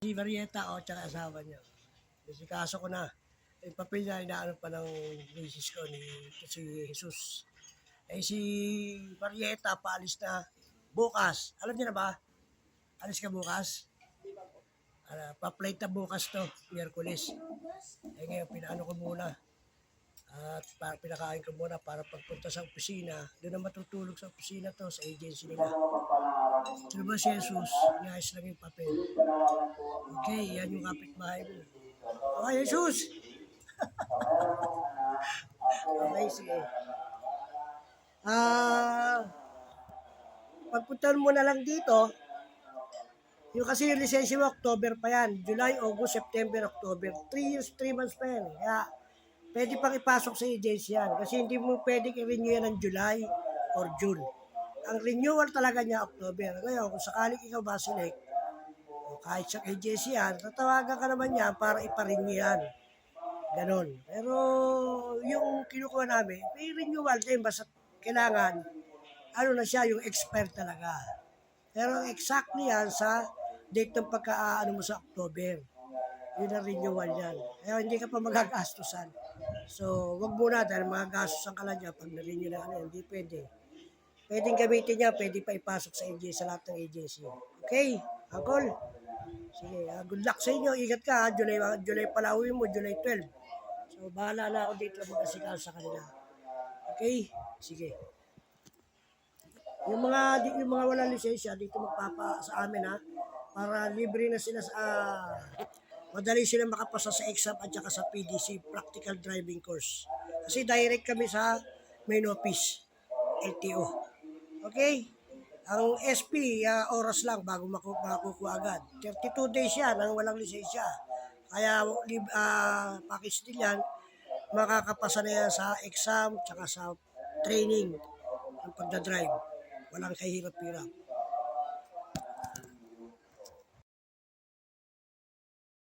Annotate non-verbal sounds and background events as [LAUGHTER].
Si Marieta o tsaka asawa niya. Kasi kaso ko na. Yung papel niya, inaano pa ng misis ko ni si Jesus. Eh si Marieta, paalis na bukas. Alam niyo na ba? Alis ka bukas? Uh, pa-plate na bukas to, Miyerkules. Eh ngayon, pinaano ko muna. At para pinakain ko muna para pagpunta sa opisina, doon na matutulog sa opisina to, sa agency nila. Sino ba si Jesus? Inayos lang yung papel. Okay, yan yung kapitbahay mo. Okay, Jesus! [LAUGHS] okay, sige. Ah, pagpunta mo na lang dito, yung kasi yung lisensya mo, October pa yan. July, August, September, October. 3 years, 3 months pa yan. Kaya, pwede pang ipasok sa agency yan. Kasi hindi mo pwede i-renew yan ng July or June. Ang renewal talaga niya, October. Ngayon, kung sakaling ikaw ba select, o kahit sa agency yan, tatawagan ka naman yan para iparenew yan. Ganon. Pero, yung kinukuha namin, may renewal din. Basta kailangan, ano na siya, yung expert talaga. Pero exactly yan sa date ng pagka-ano mo sa October. Yun ang renewal yan. Kaya hindi ka pa magagastusan. So, wag muna dahil magagastusan ka lang dyan pag na-renew na ano, hindi pwede. Pwedeng gamitin niya, pwede pa ipasok sa agency, sa lahat ng agency. Okay, Uncle? Sige, ah, good luck sa inyo. Ingat ka? July, July pala uwi mo, July 12. So, bahala na ako dito mag-asikaso sa kanila. Okay? Sige. Yung mga yung mga wala lisensya dito magpapa sa amin ha para libre na sila sa ah, madali sila makapasa sa exam at saka sa PDC practical driving course. Kasi direct kami sa main office LTO. Okay? Ang SP ah, oras lang bago maku makukuha agad. 32 days yan ang walang lisensya. Kaya lib- ah, package din yan makakapasa na yan sa exam tsaka sa training ng pagdadrive. Walang kahirap-hirap.